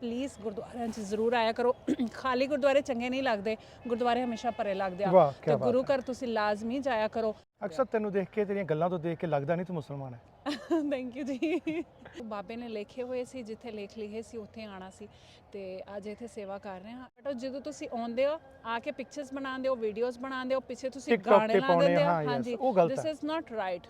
Please ਗੁਰਦੁਆਰਿਆਂ 'ਚ ਜ਼ਰੂਰ ਆਇਆ ਕਰੋ। ਖਾਲੀ ਗੁਰਦੁਆਰੇ ਚੰਗੇ ਨਹੀਂ ਲੱਗਦੇ। ਗੁਰਦੁਆਰੇ ਹਮੇਸ਼ਾ ਭਰੇ ਲੱਗਦੇ ਆ। ਵਾਹ, ਕਿਆ ਤੇ ਬਾਤ ਗੁਰੂ। ਘਰ ਤੁਸੀਂ ਲਾਜ਼ਮੀ ਜਾਇਆ ਕਰੋ। ਅਕਸਰ ਤੈਨੂੰ ਦੇਖ ਕੇ ਤੇਰੀਆਂ ਗੱਲਾਂ ਤੋਂ ਦੇਖ ਕੇ ਲੱਗਦਾ ਨਹੀਂ ਤੂੰ ਮੁਸਲਮਾਨ ਹੈ। ਥੈਂਕ ਯੂ ਜੀ। ਬਾਬੇ ਨੇ ਲਿਖੇ ਹੋਏ ਸੀ ਜਿੱਥੇ ਲੇਖ ਲਿਖੇ ਸੀ ਉੱਥੇ ਆਣਾ ਸੀ। ਤੇ ਅੱਜ ਇੱਥੇ ਸੇਵਾ ਕਰ ਰਹੇ ਹਾਂ। ਬਟ ਜਦੋਂ ਤੁਸੀਂ ਆਉਂਦੇ ਹੋ ਆ ਕੇ ਪਿਕਚਰਸ ਬਣਾਉਂਦੇ ਹੋ ਵੀਡੀਓਜ਼ ਬਣਾਉਂਦੇ ਹੋ ਪਿੱਛੇ ਤੁਸੀਂ TikTok ਗਾਣੇ ਤੇ ਲਾ ਪਾਉਣੇ, ਦਿੰਦੇ ਹੋ। ਹਾਂ, yes, ਹਾਂਜੀ ਉਹ ਗਲਤ ਦਿਸ ਹੈ। ਇਜ਼ ਨਾਟ ਰਾਈਟ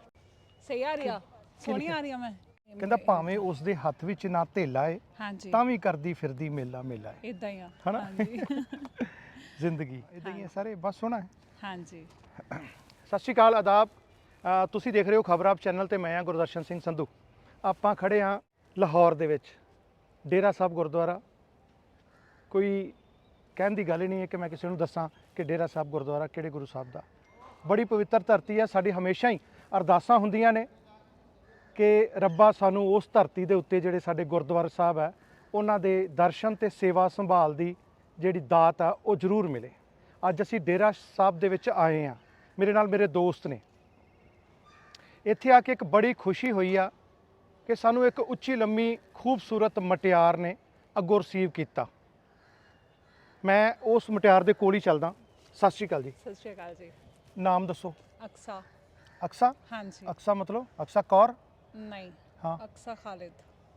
ਸਹੀ ਆ ਰਹੀ ਆ? ਸੋਹਣੀ ਆ ਰਹੀ ਆ ਮੈਂ? ਕਹਿੰਦਾ ਭਾਵੇਂ ਉਸ ਦੇ ਹੱਥ ਵਿੱਚ ਨਾ ਧੇਲਾ ਏ ਹਾਂਜੀ। ਤਾਂ ਵੀ ਕਰਦੀ ਫਿਰਦੀ ਮੇਲਾ ਮੇਲਾ ਏ ਇਦਾਂ ਹੀ ਆ। ਹਨਾ? ਹਾਂਜੀ। ਜ਼ਿੰਦਗੀ। ਇਦਾਂ ਹੀ ਹੈ ਸਾਰੇ ਬਸ ਸੋਹਣਾ ਹੈ। ਹਾਂਜੀ। ਸਤਿ ਸ਼੍ਰੀ ਅਕਾਲ ਆਦਾਬ। ਅ, ਤੁਸੀਂ ਦੇਖ ਰਹੇ ਹੋ ਖਬਰ ਆਪ ਚੈਨਲ ਤੇ ਮੈਂ ਹਾਂ ਗੁਰਦਰਸ਼ਨ ਸਿੰਘ ਸੰਧੂ। ਆਪਾਂ ਖੜੇ ਹਾਂ ਲਾਹੌਰ ਦੇ ਵਿੱਚ। ਡੇਰਾ ਸਾਹਿਬ ਗੁਰਦੁਆਰਾ। ਕੋਈ ਕਹਿਣ ਦੀ ਗੱਲ ਹੀ ਨਹੀਂ ਹੈ ਕਿ ਮੈਂ ਕਿਸੇ ਨੂੰ ਦੱਸਾਂ ਕਿ ਡੇਰਾ ਸਾਹਿਬ ਗੁਰਦੁਆਰਾ ਕਿਹੜੇ ਗੁਰੂ ਸਾਹਿਬ ਦਾ। ਬੜੀ ਪਵਿੱਤਰ ਧਰਤੀ ਹੈ ਸਾਡੀ ਹਮੇਸ਼ਾ ਹੀ ਅਰਦਾਸਾਂ ਹੁੰਦੀਆਂ ਨੇ। ਕਿ ਰੱਬਾ ਸਾਨੂੰ ਉਸ ਧਰਤੀ ਦੇ ਉੱਤੇ ਜਿਹੜੇ ਸਾਡੇ ਗੁਰਦੁਆਰਾ ਸਾਹਿਬ ਹੈ ਉਹਨਾਂ ਦੇ ਦਰਸ਼ਨ ਤੇ ਸੇਵਾ ਸੰਭਾਲ ਦੀ ਜਿਹੜੀ ਦਾਤ ਆ ਉਹ ਜ਼ਰੂਰ ਮਿਲੇ। ਅੱਜ ਅਸੀਂ ਡੇਰਾ ਸਾਹਿਬ ਦੇ ਵਿੱਚ ਆਏ ਆ ਮੇਰੇ ਨਾਲ ਮੇਰੇ ਦੋਸਤ ਨੇ। ਇੱਥੇ ਆ ਕੇ ਇੱਕ ਬੜੀ ਖੁਸ਼ੀ ਹੋਈ ਆ ਕਿ ਸਾਨੂੰ ਇੱਕ ਉੱਚੀ ਲੰਮੀ ਖੂਬਸੂਰਤ ਮਟਿਆਰ ਨੇ ਅੱਗੋਂ ਰਿਸੀਵ ਕੀਤਾ। ਮੈਂ ਉਸ ਮਟਿਆਰ ਦੇ ਕੋਲ ਹੀ ਚੱਲਦਾ। ਸਤਿ ਸ਼੍ਰੀ ਅਕਾਲ ਜੀ। ਸਤਿ ਸ਼੍ਰੀ ਅਕਾਲ ਜੀ। ਨਾਮ ਦੱਸੋ। ਅਕਸਾ। ਅਕਸਾ? ਹਾਂਜੀ। ਅਕਸਾ ਮਤਲਬ? ਅਕਸਾ ਕੌਰ? ਨਹੀਂ ਹਾਂ। ਅਕਸਾ ਖਾਲਿਦ।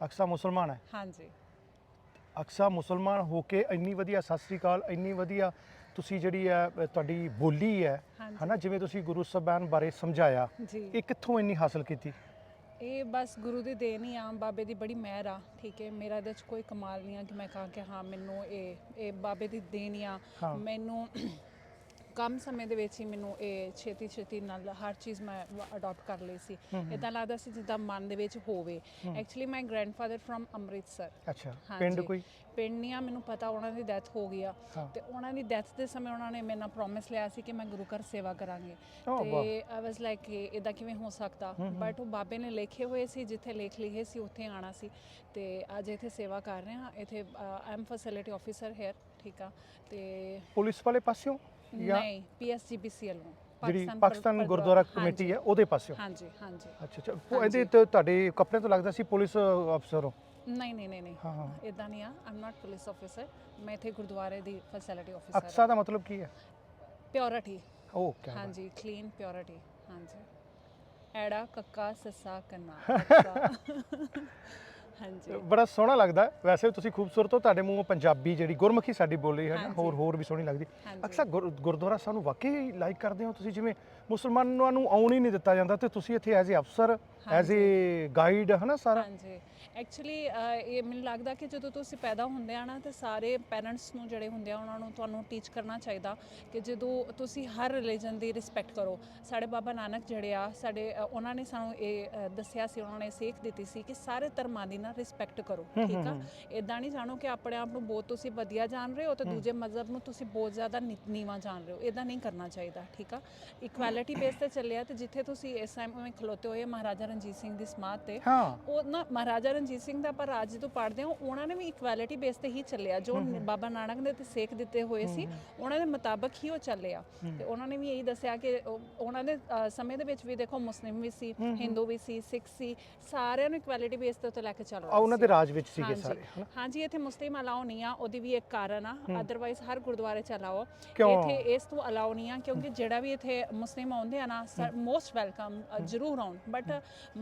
ਅਕਸਾ ਮੁਸਲਮਾਨ ਹੈ। ਹਾਂਜੀ। ਅਕਸਾ ਮੁਸਲਮਾਨ ਹੋ ਕੇ ਇੰਨੀ ਵਧੀਆ ਸਤਿ ਸ੍ਰੀ ਅਕਾਲ ਇੰਨੀ ਵਧੀਆ ਤੁਸੀਂ ਜਿਹੜੀ ਹੈ ਤੁਹਾਡੀ ਬੋਲੀ ਹੈ ਹਾਂਜੀ। ਹਨਾ ਜਿਵੇਂ ਤੁਸੀਂ ਗੁਰੂ ਸਾਹਿਬਾਨ ਬਾਰੇ ਸਮਝਾਇਆ ਜੀ। ਇਹ ਕਿੱਥੋਂ ਇੰਨੀ ਹਾਸਲ ਕੀਤੀ? ਇਹ ਬਸ ਗੁਰੂ ਦੀ ਦੇਣ ਹੀ ਆ ਬਾਬੇ ਦੀ ਬੜੀ ਮਿਹਰ ਆ ਠੀਕ ਹੈ। ਮੇਰਾ ਇਹਦੇ ਚ ਕੋਈ ਕਮਾਲ ਨਹੀਂ ਆ ਕਿ ਮੈਂ ਕਹਾਂ ਕਿ ਹਾਂ ਮੈਨੂੰ ਇਹ ਇਹ ਬਾਬੇ ਦੀ ਦੇਣ ਹੀ ਆ। ਹਾਂ। ਮੈਨੂੰ ਕਮ ਸਮੇਂ ਦੇ ਵਿੱਚ ਹੀ ਮੈਨੂੰ ਇਹ ਛੇਤੀ ਛੇਤੀ ਨਾਲ ਹਰ ਚੀਜ਼ ਮੈਂ ਅਡਾਪਟ ਕਰ ਲਈ ਸੀ। ਇਦਾਂ ਲੱਗਦਾ ਸੀ ਜਿੱਦਾਂ ਮਨ ਦੇ ਵਿੱਚ ਹੋਵੇ। Actually my grandfather from Amritsar. ਅੱਛਾ ਪਿੰਡ। ਕੋਈ? ਪਿੰਡ ਨਹੀਂ ਆ ਮੈਨੂੰ ਪਤਾ ਉਹਨਾਂ ਦੀ ਡੈਥ ਹੋ ਗਈ ਆ। ਤੇ ਉਹਨਾਂ ਦੀ ਡੈਥ ਦੇ ਸਮੇਂ ਉਹਨਾਂ ਨੇ ਮੇਰੇ ਨਾਲ ਪ੍ਰੋਮਿਸ ਲਿਆ ਸੀ ਕਿ ਮੈਂ ਗੁਰੂ ਘਰ ਸੇਵਾ ਕਰਾਂਗੇ। ਤੇ। ਆਈ ਵਾਸ ਲਾਈਕ ਇਦਾਂ ਕਿਵੇਂ ਹੋ ਸਕਦਾ? ਬਟ ਉਹ ਬਾਬੇ ਨੇ ਲਿਖੇ ਹੋਏ ਸੀ ਜਿੱਥੇ ਲੇਖ ਲਿਖੇ ਸੀ ਉੱਥੇ ਆਣਾ ਸੀ। ਤੇ ਅੱਜ ਇੱਥੇ ਸੇਵਾ ਕਰ ਰਹੇ ਹਾਂ। ਇੱਥੇ I am facility officer here ਠੀਕ ਆ। ਤੇ ਪੁਲਿਸ ਵਾਲੇ ਪਾਸਿਓਂ? ਜਾਂ ਨਹੀਂ ਪੀਐਸਜੀਬੀਸੀਐਲ ਨੂੰ। ਜਿਹੜੀ ਪਰ- ਪਾਕਿਸਤਾਨ ਪਰ- ਗੁਰਦੁਆਰਾ ਹਾਂਜੀ, ਕਮੇਟੀ ਹੈ ਉਹਦੇ ਪਾਸਿਓਂ? ਹਾਂਜੀ ਹਾਂਜੀ। ਅੱਛਾ ਅੱਛਾ। ਉਹ ਇਹਦੇ ਤੇ ਤੁਹਾਡੇ ਕੱਪੜੇ ਤੋਂ ਲੱਗਦਾ ਸੀ ਪੁਲਿਸ ਅਫਸਰ ਹੋ? ਨਹੀਂ ਨਹੀਂ ਨਹੀਂ ਨਹੀਂ। ਹਾਂ ਹਾਂ। ਇਦਾਂ ਨਹੀਂ ਆ। ਆਮ ਨਾਟ ਪੁਲਿਸ ਆਫੀਸਰ ਮੈਂ ਇੱਥੇ ਗੁਰਦੁਆਰੇ ਦੀ ਫੈਸਿਲਿਟੀ ਆਫੀਸਰ ਅਕਸਾ ਦਾ ਮਤਲਬ ਕੀ ਹੈ? ਪਿਓਰਿਟੀ ਉਹ ਕਿਆ ਬਾਤ। ਹਾਂਜੀ ਕਲੀਨ ਪਿਓਰਿਟੀ ਹਾਂਜੀ। ਐੜਾ ਕੱਕਾ ਸੱਸਾ ਕੰਨਾ। ਹਾਂਜੀ ਬੜਾ ਸੋਹਣਾ ਲੱਗਦਾ। ਵੈਸੇ ਤੁਸੀਂ ਖੂਬਸੂਰਤ ਹੋ ਤੁਹਾਡੇ ਮੂੰਹੋਂ ਪੰਜਾਬੀ ਜਿਹੜੀ ਗੁਰਮੁਖੀ ਸਾਡੀ ਬੋਲੀ ਹੈ ਨਾ ਹਾਂਜੀ। ਹੋਰ ਹੋਰ ਵੀ ਸੋਹਣੀ ਲੱਗਦੀ ਹਾਂਜੀ। ਅਕਸਰ ਗੁਰ- ਗੁਰਦੁਆਰਾ ਸਾਨੂੰ ਵਾਕਈ ਲਾਈਕ ਕਰਦੇ ਹੋ ਤੁਸੀਂ ਜਿਵੇਂ ਮੁਸਲਮਾਨਾਂ ਨੂੰ ਆਉਣ ਹੀ ਨਹੀਂ ਦਿੱਤਾ ਜਾਂਦਾ ਤੇ ਤੁਸੀਂ ਇੱਥੇ ਐਜ਼ ਅ ਅਫਸਰ ਐਜ਼ ਅ ਗਾਈਡ ਹਨਾ ਸਾਰਾ? ਹਾਂਜੀ। ਐਕਚੁਅਲੀ ਇਹ ਮੈਨੂੰ ਲੱਗਦਾ ਕਿ ਜਦੋਂ ਤੁਸੀਂ ਪੈਦਾ ਹੁੰਦੇ ਆ ਨਾ ਤੇ ਸਾਰੇ ਪੈਰੈਂਟਸ ਨੂੰ ਜਿਹੜੇ ਹੁੰਦੇ ਆ ਉਹਨਾਂ ਨੂੰ ਤੁਹਾਨੂੰ ਟੀਚ ਕਰਨਾ ਚਾਹੀਦਾ ਕਿ ਜਦੋਂ ਤੁਸੀਂ ਹਰ ਰਿਲੀਜਨ ਦੀ ਰਿਸਪੈਕਟ ਕਰੋ। ਸਾਡੇ ਬਾਬਾ ਨਾਨਕ ਜਿਹੜੇ ਆ ਸਾਡੇ ਅ, ਉਹਨਾਂ ਨੇ ਸਾਨੂੰ ਇਹ ਅ, ਦੱਸਿਆ ਸੀ ਉਹਨਾਂ ਨੇ ਸੇਖ ਦਿੱਤੀ ਸੀ ਕਿ ਸਾਰੇ ਧਰਮਾਂ ਦੀ ਨਾ ਰਿਸਪੈਕਟ ਕਰੋ ਠੀਕ ਆ? ਇਦਾਂ ਨਹੀਂ ਜਾਣੋ ਕਿ ਆਪਣੇ ਆਪ ਨੂੰ ਬਹੁਤ ਤੁਸੀਂ ਵਧੀਆ ਜਾਣ ਰਹੇ ਹੋ ਤੇ ਦੂਜੇ ਮਜ਼ਹਬ ਨੂੰ ਤੁਸੀਂ ਬਹੁਤ ਜ਼ਿਆਦਾ ਨੀ- ਨੀਵਾਂ ਜਾਣ ਰਹੇ ਹੋ। ਇਦਾਂ ਨਹੀਂ ਕਰਨਾ ਚਾਹੀਦਾ ਠੀਕ ਆ? ਇਕੁਐਲਿਟੀ ਬੇਸ ਤੇ ਚੱਲਿਆ ਤੇ ਜਿੱਥੇ ਤੁਸੀਂ ਇਸ ਟਾਈਮ ਖਲੋਤੇ ਹੋਏ ਮਹਾਰਾਜਾ ਰਣਜੀਤ ਸਿੰਘ ਦੀ ਸਮਾਧ ਤੇ। ਹਾਂ। ਉਹ ਨਾ ਮਹਾਰਾਜਾ ਰਣਜੀਤ ਸਿੰਘ ਦਾ ਪਰ ਅੱਜ ਜਦੋਂ ਪੜ੍ਹਦੇ ਹਾਂ ਉਹਨਾਂ ਨੇ ਵੀ ਇਕੁਐਲਿਟੀ ਬੇਸ ਤੇ ਹੀ ਚੱਲਿਆ ਜੋ ਬਾਬਾ ਨਾਨਕ ਨੇ ਤੇ ਸੇਖ ਦਿੱਤੇ ਹੋਏ ਸੀ ਉਹਨਾਂ ਦੇ ਮੁਤਾਬਕ ਹੀ ਉਹ ਚੱਲਿਆ। ਤੇ ਉਹਨਾਂ ਨੇ ਵੀ ਇਹੀ ਦੱਸਿਆ ਕਿ ਉਹ- ਉਹਨਾਂ ਦੇ ਸਮੇਂ ਦੇ ਵਿੱਚ ਵੀ ਦੇਖੋ ਮੁਸਲਿਮ ਵੀ ਸੀ ਹਿੰਦੂ ਵੀ ਸੀ ਸਿੱਖ ਸੀ ਸਾਰਿਆਂ ਨੂੰ ਇਕੁਐਲਿਟੀ ਬੇਸ ਤੇ ਲੈ ਕੇ ਚੱਲ ਰਹੇ ਉਹਨਾਂ ਦੇ ਰਾਜ ਵਿੱਚ ਸੀਗੇ। ਸਾਰੇ ਹਾਂਜੀ ਇੱਥੇ ਮੁਸਲਿਮ ਅਲਾਉ ਨਹੀਂ ਆ ਉਹਦੀ ਵੀ ਇੱਕ ਕਾਰਨ ਆ ਅਦਰਵਾਈਜ਼ ਹਰ ਗੁਰਦੁਆਰੇ ਚ ਅਲਾਉ? ਇੱਥੇ ਇਸ ਤੋਂ ਅਲਾਉ ਨਹੀਂ ਆ ਕਿਉਂਕਿ ਜਿਹੜਾ ਵੀ ਇੱਥੇ ਮੁਸਲਿਮ ਆਉਂਦੇ ਆ ਨਾ ਮੋਸਟ ਵੈਲਕਮ ਜ਼ਰੂਰ ਆਉਣ। ਬਟ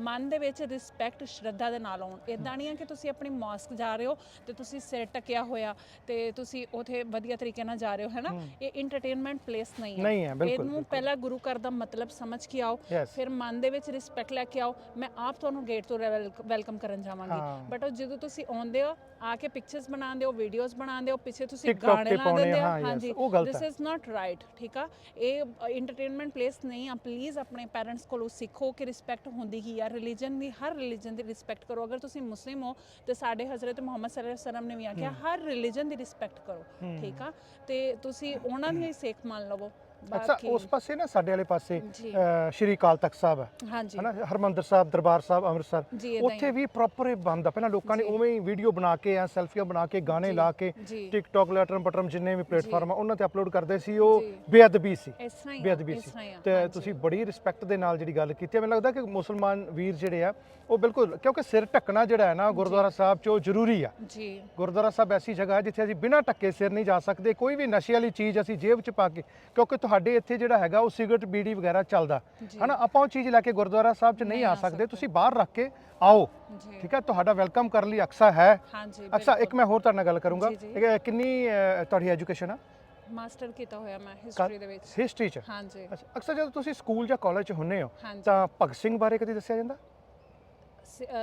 ਮਨ ਦੇ ਵਿੱਚ ਰਿਸਪੈਕਟ ਸ਼ਰਧਾ ਦੇ ਨਾਲ ਆਉਣ। ਇਦਾਂ ਨਹੀਂ ਆ ਕਿ ਤੁਸੀਂ ਆਪਣੀ ਮਾਸਕ ਜਾ ਰਹੇ ਹੋ ਤੇ ਤੁਸੀਂ ਸਿਰ ਟਕਿਆ ਹੋਇਆ ਤੇ ਤੁਸੀਂ ਉਥੇ ਵਧੀਆ ਤਰੀਕੇ ਨਾਲ ਜਾ ਰਹੇ ਹੋ ਹੈਨਾ? ਇਹ ਐਂਟਰਟੇਨਮੈਂਟ ਪਲੇਸ ਨਹੀਂ ਹੈ। ਨਹੀਂ ਹੈ, ਬਿਲਕੁਲ, ਇਹਨੂੰ ਪਹਿਲਾਂ ਗੁਰੂ ਘਰ ਦਾ ਮਤਲਬ ਸਮਝ ਕੇ ਆਓ. ਫਿਰ ਮਨ ਦੇ ਵਿੱਚ ਰਿਸਪੈਕਟ ਲੈ ਕੇ ਆਓ। ਮੈਂ ਆਪ ਤੁਹਾਨੂੰ ਗੇਟ ਤੋਂ ਵੈਲਕਮ ਕਰਨ ਜਾਵਾਂਗੀ। ਬਟ ਜਦੋਂ ਤੁਸੀਂ ਆਉਂਦੇ ਹੋ ਆ ਕੇ ਪਿਕਚਰਸ ਬਣਾਉਂਦੇ ਹੋ ਵੀਡੀਓਜ਼ ਬਣਾਉਂਦੇ ਹੋ ਪਿੱਛੇ ਤੁਸੀਂ ਗਾਣੇ ਲਾ ਦਿੰਦੇ ਹੋ। ਹਾਂਜੀ। ਦਿਸ। ਇਜ਼ ਨਾਟ ਰਾਈਟ ਠੀਕ ਆ? ਇਹ ਐਂਟਰਟੇਨਮੈਂਟ ਪਲੇਸ ਨਹੀਂ ਆ। ਪਲੀਜ਼ ਆਪਣੇ ਪੈਰੈਂਟਸ ਕੋਲੋਂ ਸਿੱਖੋ ਕਿ ਰਿਸਪੈਕਟ ਹੁੰਦੀ ਕੀ ਆ ਰਿਲੀਜਨ ਦੀ ਹਰ ਰਿਲੀਜਨ ਦੀ ਰਿਸਪੈਕਟ ਕਰੋ। ਅਗਰ ਤੁਸੀਂ ਮੁਸਲਿਮ ਹੋ ਤੇ ਸਾਡੇ ਹਜ਼ਰਤ ਮੁਹੰਮਦ ਸੱਲੱਲਾਹੁ ਅਲੈਹਿ ਵਸੱਲਮ ਨੇ ਵੀ ਆਖਿਆ ਹਰ ਰਿਲੀਜਨ ਦੀ ਰਿਸਪੈਕਟ ਕਰੋ ਠੀਕ ਆ? ਤੇ ਤੁਸੀਂ ਉਹਨਾਂ ਦੀ ਹੀ ਸਿੱਖ ਮੰਨ ਲਵੋ। ਅੱਛਾ ਬਾਕੀ ਉਸ ਪਾਸੇ ਨਾ ਸਾਡੇ ਵਾਲੇ ਪਾਸੇ ਜੀ। ਅ, ਸ਼੍ਰੀ ਅਕਾਲ ਤਖਤ ਸਾਹਿਬ ਹੈ। ਹਾਂਜੀ। ਹਨਾ ਹਰਮੰਦਰ ਸਾਹਿਬ ਦਰਬਾਰ ਸਾਹਿਬ ਅੰਮ੍ਰਿਤਸਰ। ਜੀ ਏਦਾਂ ਹੀ ਉੱਥੇ ਵੀ ਪ੍ਰੋਪਰ ਇਹ ਬੰਦ ਆ। ਪਹਿਲਾਂ ਲੋਕਾਂ ਨੇ ਜੀ। ਉਵੇਂ ਹੀ ਵੀਡੀਓ ਬਣਾ ਕੇ ਆ ਸੈਲਫੀਆਂ ਬਣਾ ਕੇ ਗਾਣੇ ਜੀ, ਲਾ ਕੇ ਜੀ। ਟਿਕਟੌਕ ਲੈਟਰਮ ਪਟਰਮ ਜਿੰਨੇ ਵੀ ਪਲੇਟਫਾਰਮ ਆ ਉਹਨਾਂ ਤੇ ਅਪਲੋਡ ਕਰਦੇ ਸੀ ਉਹ ਜੀ। ਬੇਅਦਬੀ ਸੀ। ਇਸ ਤਰ੍ਹਾਂ ਹੀ ਆ, ਬੇਅਦਬੀ ਇਸ ਸੀ। ਤਰ੍ਹਾਂ ਹੀ ਆ, ਤੇ ਹਾਂਜੀ। ਤੁਸੀਂ ਬੜੀ ਰਿਸਪੈਕਟ ਦੇ ਨਾਲ ਜਿਹੜੀ ਗੱਲ ਕੀਤੀ ਹੈ ਮੈਨੂੰ ਲੱਗਦਾ ਕਿ ਮੁਸਲਮਾਨ ਵੀਰ ਜਿਹੜੇ ਆ ਉਹ ਬਿਲਕੁਲ ਕਿਉਂਕਿ ਸਿਰ ਢੱਕਣਾ ਜਿਹੜਾ ਹੈ ਨਾ ਗੁਰਦੁਆਰਾ ਸਾਹਿਬ 'ਚ ਉਹ ਜ਼ਰੂਰੀ ਆ। ਜੀ। ਗੁਰਦੁਆਰਾ ਸਾਹਿਬ ਐਸੀ ਜਗ੍ਹਾ ਹੈ ਜਿੱਥੇ ਅਸੀਂ ਬਿਨਾਂ ਟੱਕੇ ਸਿਰ ਨਹੀਂ ਜਾ ਸਕਦੇ ਕੋਈ ਵੀ ਨਸ਼ੇ ਵਾਲੀ ਚੀਜ਼ ਅਸੀਂ ਜੇਬ 'ਚ ਪਾ ਕੇ ਕਿਉਂਕਿ ਤੁਹਾਡੇ ਇੱਥੇ ਜਿਹੜਾ ਹੈਗਾ ਉਹ ਸਿਗਰਟ ਬੀੜੀ ਵਗੈਰਾ ਚੱਲਦਾ। ਹਨਾ? ਆਪਾਂ ਉਹ ਚੀਜ਼ ਲੈ ਕੇ ਗੁਰਦੁਆਰਾ ਸਾਹਿਬ 'ਚ ਨਹੀਂ ਆ ਸਕਦੇ। ਤੁਸੀਂ ਬਾਹਰ ਰੱਖ ਕੇ ਆਓ। ਠੀਕ ਹੈ? ਤੁਹਾਡਾ ਵੈਲਕਮ ਕਰਨ ਲਈ ਅਕਸਾ ਹੈ। ਹਾਂਜੀ ਅਕਸਾ ਇੱਕ ਮੈਂ ਹੋਰ ਤੁਹਾਡੇ ਨਾਲ ਗੱਲ ਕਰੂੰਗਾ। ਕਿੰਨੀ ਤੁਹਾਡੀ ਐਜੂਕੇਸ਼ਨ ਆ? ਮਾਸਟਰ ਕੀਤਾ ਹੋਇਆ ਮੈਂ ਹਿਸਟਰੀ ਦੇ ਵਿੱਚ। ਹਿਸਟਰੀ 'ਚ? ਹਾਂਜੀ। ਅੱਛਾ ਅਕਸਰ ਜਦੋਂ ਤੁਸੀਂ ਸਕੂਲ ਜਾਂ ਕਾਲਜ 'ਚ ਹੁੰਨੇ ਹੋ ਤਾਂ ਭਗਤ ਸਿੰਘ ਬਾਰੇ ਕਦੀ ਦੱਸਿਆ ਜਾਂਦਾ?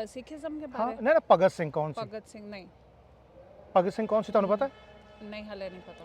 ਸਿੱਖੀਜ਼ਮ ਦੇ ਬਾਰੇ? ਨਹੀਂ ਨਾ ਭਗਤ ਸਿੰਘ ਕੌਣ ਸੀ? ਭਗਤ ਸਿੰਘ ਨਹੀਂ। ਭਗਤ ਸਿੰਘ ਕੌਣ ਸੀ ਤੁਹਾਨੂੰ ਪਤਾ? ਨਹੀਂ ਹਲੇ ਨਹੀਂ ਪਤਾ।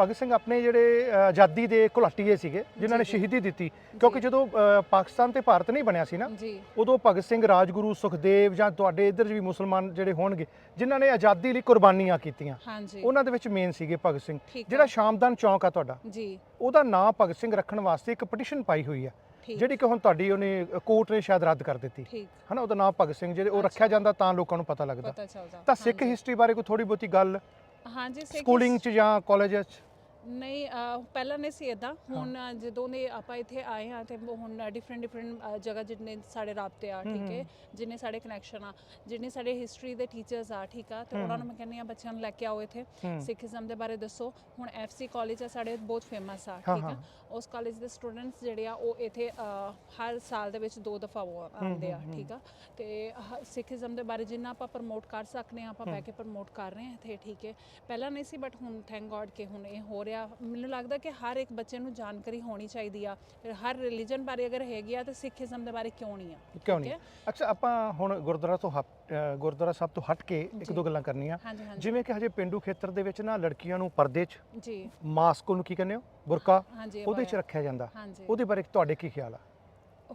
ਭਗਤ ਸਿੰਘ ਆਪਣੇ ਜਿਹੜੇ ਅ, ਆਜ਼ਾਦੀ ਦੇ ਘੁਲਾਟੀਏ ਸੀਗੇ ਜਿਨ੍ਹਾਂ ਨੇ ਜੀ। ਸ਼ਹੀਦੀ ਦਿੱਤੀ ਕਿਉਂਕਿ ਜਦੋਂ ਅ, ਪਾਕਿਸਤਾਨ ਤੇ ਭਾਰਤ ਨਹੀਂ ਬਣਿਆ ਸੀ ਨਾ ਜੀ। ਉਦੋਂ ਭਗਤ ਸਿੰਘ ਰਾਜਗੁਰੂ ਸੁਖਦੇਵ ਜਾਂ ਤੁਹਾਡੇ ਇੱਧਰ ਵੀ ਮੁਸਲਮਾਨ ਜਿਹੜੇ ਹੋਣਗੇ ਜਿਨ੍ਹਾਂ ਨੇ ਆਜ਼ਾਦੀ ਲਈ ਕੁਰਬਾਨੀਆਂ ਕੀਤੀਆਂ ਹਾਂਜੀ। ਉਹਨਾਂ ਦੇ ਵਿੱਚ ਮੇਨ ਸੀਗੇ ਭਗਤ ਸਿੰਘ। ਠੀਕ। ਜਿਹੜਾ ਸ਼ਾਮਦਾਨ ਚੌਂਕ ਆ ਤੁਹਾਡਾ ਜੀ। ਉਹਦਾ ਨਾਂ ਭਗਤ ਸਿੰਘ ਰੱਖਣ ਵਾਸਤੇ ਇੱਕ ਪਟੀਸ਼ਨ ਪਾਈ ਹੋਈ ਆ ਠੀਕ। ਜਿਹੜੀ ਕਿ ਹੁਣ ਤੁਹਾਡੀ ਉਹਨੇ ਕੋਰਟ ਨੇ ਸ਼ਾਇਦ ਰੱਦ ਕਰ ਦਿੱਤੀ। ਠੀਕ। ਹਨਾ ਉਹਦਾ ਨਾਮ ਭਗਤ ਸਿੰਘ ਜਿਹੜੇ ਉਹ ਰੱਖਿਆ ਜਾਂਦਾ ਤਾਂ ਲੋਕਾਂ ਨੂੰ ਪਤਾ ਲੱਗਦਾ। ਪਤਾ ਚੱਲਦਾ। ਤਾਂ ਸਿੱਖ ਹਾਂਜੀ। ਹਿਸਟਰੀ ਬਾਰੇ ਕੋਈ ਥੋੜੀ ਬਹੁਤੀ ਗੱਲ ਹਾਂਜੀ ਸਿੱਖ ਸਕੂਲਿੰਗ ਚ ਜਾਂ ਕਾਲਜ ਚ? ਨਹੀਂ ਅਹ, ਪਹਿਲਾਂ ਨਹੀਂ ਸੀ ਇਦਾਂ ਹੁਣ ਜਦੋਂ ਦੇ ਆਪਾਂ ਇੱਥੇ ਆਏ ਆ ਤੇ ਹੁਣ ਡਿਫਰੈਂਟ ਡਿਫਰੈਂਟ ਜਗ੍ਹਾ ਜਿੰਨੇ ਸਾਡੇ ਰਾਬਤੇ ਆ ਠੀਕ ਹੈ ਜਿੰਨੇ ਸਾਡੇ ਕਨੈਕਸ਼ਨ ਆ ਜਿੰਨੇ ਸਾਡੇ ਹਿਸਟਰੀ ਦੇ ਟੀਚਰਸ ਆ ਠੀਕ ਆ? ਤੇ ਉਹਨਾਂ ਨੂੰ ਮੈਂ ਕਹਿੰਦੀ ਆ ਬੱਚਿਆਂ ਨੂੰ ਲੈ ਕੇ ਆਓ ਇੱਥੇ। ਸਿੱਖੀਜ਼ਮ ਦੇ ਬਾਰੇ ਦੱਸੋ। ਹੁਣ ਐਫਸੀ ਕਾਲਜ ਆ ਸਾਡੇ ਬਹੁਤ ਫੇਮਸ ਆ ਹਾਂ, ਠੀਕ ਹਾਂ। ਆ ਉਸ ਕਾਲਜ ਦੇ ਸਟੂਡੈਂਟਸ ਜਿਹੜੇ ਆ ਉਹ ਇੱਥੇ ਅਹ, ਹਰ ਸਾਲ ਦੇ ਵਿੱਚ ਦੋ ਦਫਾ ਆਉਂਦੇ ਆ ਠੀਕ ਆ? ਤੇ ਹ- ਸਿੱਖੀਜ਼ਮ ਦੇ ਬਾਰੇ ਜਿੰਨਾ ਆਪਾਂ ਪ੍ਰਮੋਟ ਕਰ ਸਕਨੇ ਆ ਆਪਾਂ ਬੈ ਕੇ ਪ੍ਰਮੋਟ ਕਰ ਰਹੇ ਆ ਇੱਥੇ ਠੀਕ ਹੈ? ਪਹਿਲਾਂ ਨਹੀਂ ਸੀ ਬਟ ਹੁਣ ਥੈਂਕ ਗੋਡ ਕਿ ਹੁਣ ਇਹ ਹੋ ਰਿਹਾ ਮੈਨੂੰ ਲੱਗਦਾ ਕਿ ਹਰ ਇੱਕ ਬੱਚੇ ਨੂੰ ਜਾਣਕਾਰੀ ਹੋਣੀ ਚਾਹੀਦੀ ਆ। ਹਰ ਰਿਲੀਜਨ ਬਾਰੇ ਅਗਰ ਹੈਗੀ ਆ ਤਾਂ ਸਿੱਖੀਜ਼ਮ ਦੇ ਬਾਰੇ ਕਿਉਂ ਨਹੀਂ ਆ? ਕਿਉਂ ਨਹੀਂ? ਅੱਛਾ ਆਪਾਂ ਹੁਣ ਗੁਰਦੁਆਰਾ ਤੋਂ ਗੁਰਦੁਆਰਾ ਸਾਹਿਬ ਤੋਂ ਹਟ ਕੇ ਇੱਕ। ਦੋ ਗੱਲਾਂ ਕਰਨੀਆਂ। ਜਿਵੇਂ ਕਿ ਹਜੇ ਪਿੰਡੂ ਖੇਤਰ ਦੇ ਵਿੱਚ ਨਾ ਲੜਕੀਆਂ ਨੂੰ ਪਰਦੇ 'ਚ ਜੀ। ਮਾਸਕ ਉਹਨੂੰ ਕੀ ਕਹਿੰਦੇ ਹੋ? ਬੁਰਕਾ ਉਹਦੇ 'ਚ ਰੱਖਿਆ ਜਾਂਦਾ। ਉਹਦੇ ਬਾਰੇ ਤੁਹਾਡੇ ਕੀ ਖਿਆਲ ਆ?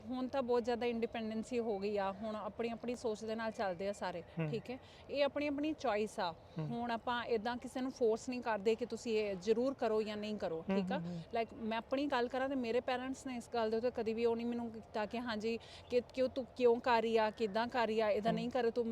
ਹੁਣ ਤਾਂ ਬਹੁਤ ਜ਼ਿਆਦਾ ਇੰਡੀਪੈਂਡੈਂਸੀ ਹੋ ਗਈ ਆ ਹੁਣ ਆਪਣੀ ਆਪਣੀ ਸੋਚ ਦੇ ਨਾਲ ਚੱਲਦੇ ਆ ਸਾਰੇ ਠੀਕ ਹੈ? ਇਹ ਆਪਣੀ ਆਪਣੀ ਚੋਇਸ ਆ ਹੁਣ ਆਪਾਂ ਇਦਾਂ ਕਿਸੇ ਨੂੰ ਫੋਰਸ ਨਹੀਂ ਕਰਦੇ ਕਿ ਤੁਸੀਂ ਇਹ ਜ਼ਰੂਰ ਕਰੋ ਜਾਂ ਨਹੀਂ ਕਰੋ ਠੀਕ ਆ? ਲਾਈਕ ਮੈਂ ਆਪਣੀ ਗੱਲ ਕਰਾਂ ਤੇ ਮੇਰੇ ਪੈਰੈਂਟਸ ਨੇ ਇਸ ਗੱਲ ਦੇ ਉੱਤੇ ਕਦੀ ਵੀ ਉਹ ਨਹੀਂ ਮੈਨੂੰ ਕੀਤਾ ਕਿ ਹਾਂਜੀ ਕਿ ਕਿਉਂ ਤੂੰ ਕਿਉਂ ਕਰ ਰਹੀ ਆ ਕਿਦਾਂ ਕਰ ਰਹੀ ਆ ਇਦਾਂ ਨਹੀਂ ਕਰ ਤੂੰ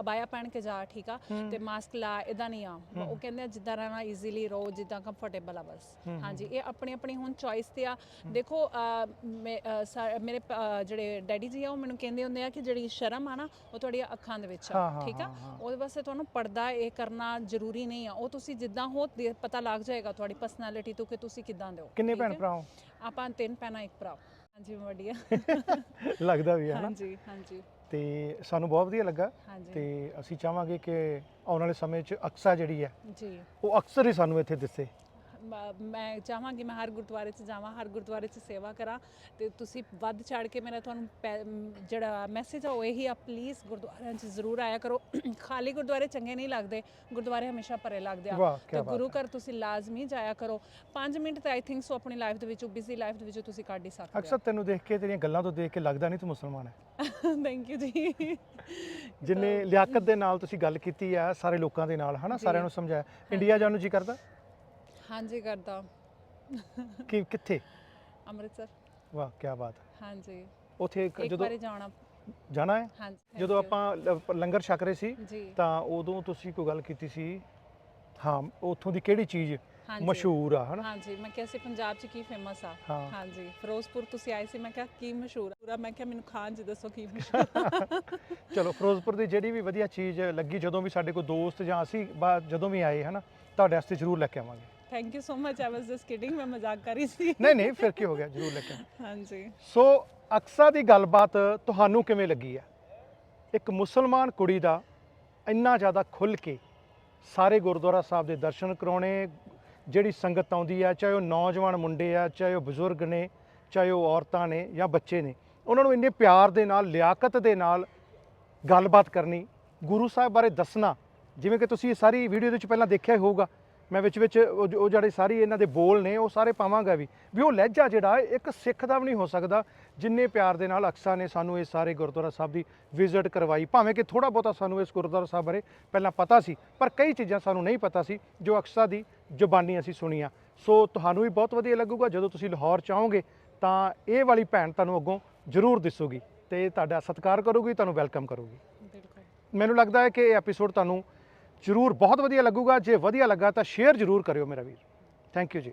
ਅਬਾਇਆ ਪਹਿਨ ਕੇ ਜਾ ਠੀਕ ਆ? ਤੇ ਮਾਸਕ ਲਾ ਇਦਾਂ ਨਹੀਂ ਆ। ਉਹ ਕਹਿੰਦੇ ਜਿੱਦਾਂ ਰਹਿਣਾ ਈਜ਼ੀਲੀ ਰਹੋ ਜਿੱਦਾਂ ਕੰਫਰਟੇਬਲ ਆ ਬਸ। ਹਾਂਜੀ ਇਹ ਆਪਣੀ ਆਪਣੀ ਹੁਣ ਚੋਇਸ ਤੇ ਆ। ਦੇਖੋ ਅ, ਮੈਂ- ਅ, ਸਾ- ਮੇਰੇ ਜਿਹੜੇ ਡੈਡੀ ਜੀ ਆ ਉਹ ਮੈਨੂੰ ਕਹਿੰਦੇ ਹੁੰਦੇ ਆ ਕਿ ਜਿਹੜੀ ਸ਼ਰਮ ਆ ਨਾ ਉਹ ਤੁਹਾਡੀਆਂ ਅੱਖਾਂ ਦੇ ਵਿੱਚ ਆ ਠੀਕ ਆ। ਉਹਦੇ ਵਾਸਤੇ ਤੁਹਾਨੂੰ ਪਰਦਾ ਇਹ ਕਰਨਾ ਜ਼ਰੂਰੀ ਨਹੀਂ ਆ। ਉਹ ਤੁਸੀਂ ਜਿੱਦਾਂ ਹੋ ਪਤਾ ਲੱਗ ਜਾਏਗਾ ਤੁਹਾਡੀ ਪਰਸਨੈਲਿਟੀ ਤੋਂ ਕਿ ਤੁਸੀਂ ਕਿੱਦਾਂ ਦੇ ਹੋ ਕਿੰਨੇ ਭੈਣ? ਭਰਾ ਹੋ? ਆਪਾਂ ਤਿੰਨ ਭੈਣਾਂ ਇੱਕ ਭਰਾ। ਹਾਂਜੀ ਮੈਂ ਵੱਡੀ ਆ ਲੱਗਦਾ ਵੀ ਹੈ ਨਾ ਹਾਂਜੀ ਹਾਂਜੀ। ਤੇ ਸਾਨੂੰ ਬਹੁਤ ਵਧੀਆ ਲੱਗਾ। ਤੇ ਅਸੀਂ ਚਾਹਾਂਗੇ ਕਿ ਆਉਣ ਵਾਲੇ ਸਮੇਂ 'ਚ ਅਕਸਾ ਜਿਹੜੀ ਹੈ ਜੀ। ਉਹ ਅਕਸਰ ਹੀ ਸਾਨੂੰ ਇੱਥੇ ਦਿਸੇ। ਮ- ਚਾਹਾਂਗੀ ਮੈਂ ਹਰ ਗੁਰਦੁਆਰੇ 'ਚ ਜਾਵਾਂ ਹਰ ਗੁਰਦੁਆਰੇ 'ਚ ਸੇਵਾ ਕਰਾਂ ਤੇ ਤੁਸੀਂ ਵੱਧ ਚੜ ਕੇ ਮੇਰਾ ਤੁਹਾਨੂੰ ਜਿਹੜਾ ਮੈਸੇਜ ਆ ਉਹ ਇਹੀ ਆ ਪਲੀਜ਼ ਗੁਰਦੁਆਰਿਆਂ 'ਚ ਜ਼ਰੂਰ ਆਇਆ ਕਰੋ। ਖਾਲੀ ਗੁਰਦੁਆਰੇ ਚੰਗੇ ਨਹੀਂ ਲੱਗਦੇ ਗੁਰਦੁਆਰੇ ਹਮੇਸ਼ਾ ਭਰੇ ਲੱਗਦੇ ਆ। ਤੇ ਗੁਰੂ ਘਰ ਤੁਸੀਂ ਲਾਜ਼ਮੀ ਜਾਇਆ ਕਰੋ। 5 ਮਿੰਟ ਤਾਂ ਆਈ ਥਿੰਕ ਸੋ ਆਪਣੀ ਲਾਈਫ ਦੇ ਵਿੱਚ ਬਿਜ਼ੀ ਲਾਈਫ ਦੇ ਵਿੱਚ ਤੁਸੀਂ ਕੱਢ ਹੀ ਸਕਦੇ ਅਕਸਰ ਤੈਨੂੰ ਦੇਖ ਕੇ ਤੇਰੀਆਂ ਗੱਲਾਂ ਤੋਂ ਦੇਖ ਕੇ ਲੱਗਦਾ ਨਹੀਂ ਤੂੰ ਮੁਸਲਮਾਨ ਹੈ। ਥੈਂਕ ਯੂ ਜੀ। ਜਿੰਨੇ ਲਿਆਕਤ ਦੇ ਨਾਲ ਤੁਸੀਂ ਗੱਲ ਕੀਤੀ ਆ ਸਾਰੇ ਲੋਕਾਂ ਦੇ ਨਾਲ ਹਨਾ। ਸਾਰਿਆਂ ਨੂੰ ਸਮਝਾਇਆ। ਇੰਡੀਆ ਜਾਣ ਨੂੰ ਜੀ ਕਰਦਾ? ਹਾਂਜੀ ਕਰਦਾ। ਕਿ ਕਿੱਥੇ? ਅੰਮ੍ਰਿਤਸਰ। ਵਾਹ ਕੀ ਬਾਤ ਹੈ। ਹਾਂਜੀ। ਉੱਥੇ ਇੱਕ ਜਦੋਂ ਵਾਰੀ ਜਾਣਾ। ਜਾਣਾ ਹੈ? ਹਾਂਜੀ ਜਦੋਂ. ਆਪਾਂ ਲ- ਲੰਗਰ ਛਕ ਰਹੇ ਸੀ ਜੀ। ਤਾਂ ਉਦੋਂ ਤੁਸੀਂ ਕੋਈ ਗੱਲ ਕੀਤੀ ਸੀ? ਹਾਂ ਉੱਥੋਂ ਦੀ ਕਿਹੜੀ ਚੀਜ਼ ਹਾਂਜੀ। ਮਸ਼ਹੂਰ ਆ ਹਨਾ? ਹਾਂਜੀ ਮੈਂ ਕਿਹਾ ਸੀ ਪੰਜਾਬ 'ਚ ਕੀ ਫੇਮਸ ਆ। ਹਾਂ। ਹਾਂਜੀ ਫਿਰੋਜ਼ਪੁਰ ਤੁਸੀਂ ਆਏ ਸੀ ਮੈਂ ਕਿਹਾ ਕੀ ਮਸ਼ਹੂਰ ਆ? ਪੂਰਾ ਮੈਂ ਕਿਹਾ ਮੈਨੂੰ ਖਾਣ ਜੀ ਦੱਸੋ ਕੀ ਮਸ਼ਹੂਰ। ਚਲੋ ਫਿਰੋਜ਼ਪੁਰ ਦੀ ਜਿਹੜੀ ਵੀ ਵਧੀਆ ਚੀਜ਼ ਲੱਗੀ ਜਦੋਂ ਵੀ ਸਾਡੇ ਕੋਲ ਦੋਸਤ ਜਾਂ ਅਸੀਂ ਬਾ- ਜਦੋਂ ਵੀ ਆਏ ਹਨਾ? ਤੁਹਾਡੇ ਵਾਸਤੇ ਜ਼ਰੂਰ ਲੈ ਕੇ ਆਵਾਂਗੇ। Thank you so much I was just kidding ਮੈਂ ਮਜ਼ਾਕ ਕਰ ਰਹੀ ਸੀ। ਨਹੀਂ ਨਹੀਂ ਫਿਰ ਕੀ ਹੋ ਗਿਆ? ਜ਼ਰੂਰ ਲੈ ਕੇ ਆਵਾਂਗੇ ਹਾਂਜੀ। ਸੋ ਅਕਸਾ ਦੀ ਗੱਲਬਾਤ ਤੁਹਾਨੂੰ ਕਿਵੇਂ ਲੱਗੀ ਹੈ? ਇੱਕ ਮੁਸਲਮਾਨ ਕੁੜੀ ਦਾ ਇੰਨਾ ਜ਼ਿਆਦਾ ਖੁੱਲ ਕੇ ਸਾਰੇ ਗੁਰਦੁਆਰਾ ਸਾਹਿਬ ਦੇ ਦਰਸ਼ਨ ਕਰਾਉਣੇ ਜਿਹੜੀ ਸੰਗਤ ਆਉਂਦੀ ਹੈ ਚਾਹੇ ਉਹ ਨੌਜਵਾਨ ਮੁੰਡੇ ਆ ਚਾਹੇ ਉਹ ਬਜ਼ੁਰਗ ਨੇ ਚਾਹੇ ਉਹ ਔਰਤਾਂ ਨੇ ਜਾਂ ਬੱਚੇ ਨੇ ਉਹਨਾਂ ਨੂੰ ਇੰਨੇ ਪਿਆਰ ਦੇ ਨਾਲ ਲਿਆਕਤ ਦੇ ਨਾਲ ਗੱਲਬਾਤ ਕਰਨੀ ਗੁਰੂ ਸਾਹਿਬ ਬਾਰੇ ਦੱਸਣਾ ਜਿਵੇਂ ਕਿ ਤੁਸੀਂ ਸਾਰੀ ਵੀਡੀਓ ਦੇ ਵਿੱਚ ਪਹਿਲਾਂ ਦੇਖਿਆ ਹੀ ਹੋਊਗਾ ਮੈਂ ਵਿੱਚ ਵਿੱਚ ਉਹ ਜਿਹੜੇ ਸਾਰੀ ਇਹਨਾਂ ਦੇ ਬੋਲ ਨੇ ਉਹ ਸਾਰੇ ਪਾਵਾਂਗਾ ਵੀ। ਵੀ ਉਹ ਲਹਿਜਾ ਜਿਹੜਾ ਇੱਕ ਸਿੱਖ ਦਾ ਵੀ ਨਹੀਂ ਹੋ ਸਕਦਾ ਜਿੰਨੇ ਪਿਆਰ ਦੇ ਨਾਲ ਅਕਸਾ ਨੇ ਸਾਨੂੰ ਇਹ ਸਾਰੇ ਗੁਰਦੁਆਰਾ ਸਾਹਿਬ ਦੀ ਵਿਜ਼ਿਟ ਕਰਵਾਈ। ਭਾਵੇਂ ਕਿ ਥੋੜਾ ਬਹੁਤਾ ਸਾਨੂੰ ਇਸ ਗੁਰਦੁਆਰਾ ਸਾਹਿਬ ਬਾਰੇ ਪਹਿਲਾਂ ਪਤਾ ਸੀ ਪਰ ਕਈ ਚੀਜ਼ਾਂ ਸਾਨੂੰ ਨਹੀਂ ਪਤਾ ਸੀ ਜੋ ਅਕਸਾ ਦੀ ਜ਼ੁਬਾਨੀ ਅਸੀਂ ਸੁਣੀਆਂ। ਸੋ ਤੁਹਾਨੂੰ ਵੀ ਬਹੁਤ ਵਧੀਆ ਲੱਗੂਗਾ ਜਦੋਂ ਤੁਸੀਂ ਲਾਹੌਰ ਚ ਆਓਗੇ ਤਾਂ ਇਹ ਵਾਲੀ ਭੈਣ ਤੁਹਾਨੂੰ ਅੱਗੋਂ ਜ਼ਰੂਰ ਦਿਸੂਗੀ। ਤੇ ਤੁਹਾਡਾ ਸਤਿਕਾਰ ਕਰੂਗੀ ਤੁਹਾਨੂੰ ਵੈਲਕਮ ਕਰੂਗੀ। ਮੈਨੂੰ ਲੱਗਦਾ ਹੈ ਕਿ ਇਹ ਐਪੀਸੋਡ ਤੁਹਾਨੂੰ ਜ਼ਰੂਰ, ਬਹੁਤ ਵਧੀਆ ਲੱਗੂਗਾ, ਜੇ ਵਧੀਆ ਲੱਗਾ ਤਾਂ ਸ਼ੇਅਰ ਜ਼ਰੂਰ ਕਰਿਓ ਮੇਰਾ ਵੀਰ। ਥੈਂਕ ਯੂ ਜੀ।